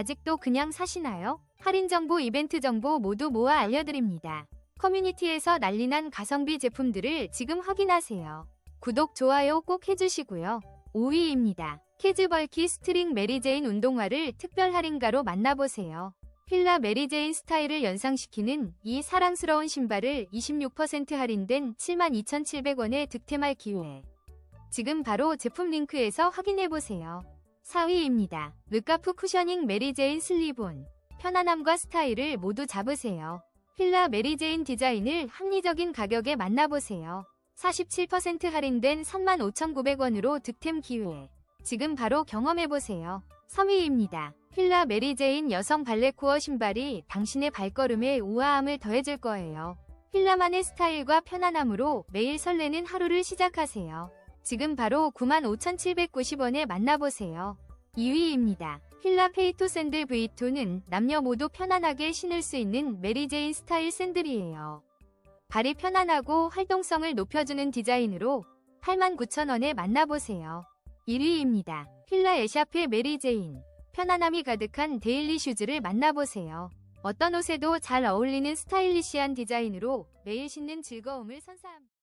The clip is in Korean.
아직도 그냥 사시나요? 할인 정보, 이벤트 정보 모두 모아 알려드립니다. 커뮤니티에서 난리난 가성비 제품들을 지금 확인하세요. 구독, 좋아요 꼭 해주시고요. 5위입니다. 키즈벌키 스트링 메리제인 운동화를 특별 할인가로 만나보세요. 필라 메리제인 스타일을 연상시키는 이 사랑스러운 신발을 26% 할인된 72,700원에 득템할 기회. 지금 바로 제품 링크에서 확인해보세요. 4위입니다. 르카프 쿠셔닝 메리제인 슬리본. 편안함과 스타일을 모두 잡으세요. 필라 메리제인 디자인을 합리적인 가격에 만나보세요. 47% 할인된 35,900원으로 득템 기회. 지금 바로 경험해보세요. 3위입니다. 필라 메리제인 여성 발레코어 신발이 당신의 발걸음에 우아함을 더해줄 거예요. 필라만의 스타일과 편안함으로 매일 설레는 하루를 시작하세요. 지금 바로 95,790원에 만나보세요. 2위입니다. 필라 페이토 샌들 V2는 남녀 모두 편안하게 신을 수 있는 메리제인 스타일 샌들이에요. 발이 편안하고 활동성을 높여주는 디자인으로 89,000원에 만나보세요. 1위입니다. 필라 에샤페 메리제인. 편안함이 가득한 데일리 슈즈를 만나보세요. 어떤 옷에도 잘 어울리는 스타일리시한 디자인으로 매일 신는 즐거움을 선사합니다.